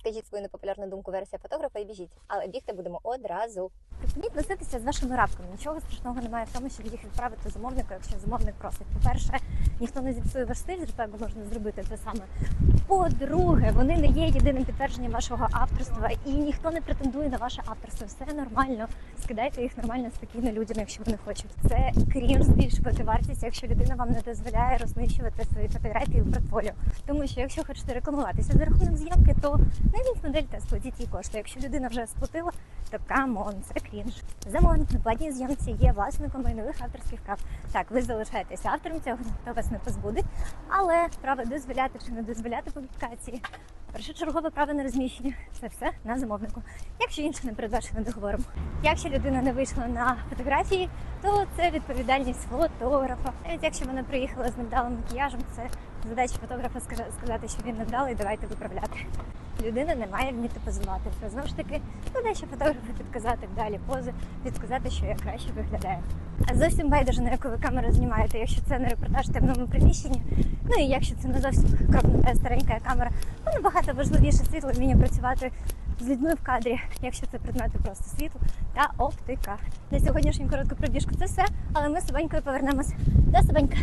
Скажіть свою непопулярну думку версія фотографа і біжіть. Але бігти будемо одразу. Почніть носитися з вашими рабками. Нічого страшного немає в тому, щоб їх відправити замовнику, якщо замовник просить. По-перше, ніхто не зіпсує ваш стиль, з тебе можна зробити те саме. По-друге, вони не є єдиним підтвердженням вашого авторства, і ніхто не претендує на ваше авторство. Все нормально. Скидайте їх нормально, спокійно людям, якщо вони хочуть. Це крім збільшувати вартість, якщо людина вам не дозволяє розміщувати свої фотографії в портфоліо. Тому що якщо хочете рекламуватися за рахунок зйомки, то навіть модель та сплатіть її кошти. Якщо людина вже сплатила, то камон, це крінж. Замовник на платній зйомці є власником майнових авторських прав. Так, ви залишаєтеся автором цього, ніхто вас не позбудить, але право дозволяти чи не дозволяти публікації. Першочергове право на розміщення це все на замовнику, якщо інше не передбачено договором. Якщо людина не вийшла на фотографії, то це відповідальність фотографа. Навіть якщо вона приїхала з невдалим макіяжем, це задача фотографа сказати, що він невдалий, давайте виправляти. Людина не має вміти позувати. Це знову ж таки задача фотографа підказати вдалі пози, підказати, що я краще виглядаю. А зовсім байдуже, на яку ви камеру знімаєте, якщо це не репортаж в темному приміщенні. Ну і якщо це не зовсім крупна старенька камера, то набагато важливіше світло вміння працювати з людьми в кадрі, якщо це предмети просто світло та оптика. На сьогоднішню коротку пробіжку це все, але ми з собенькою повернемось до собенька.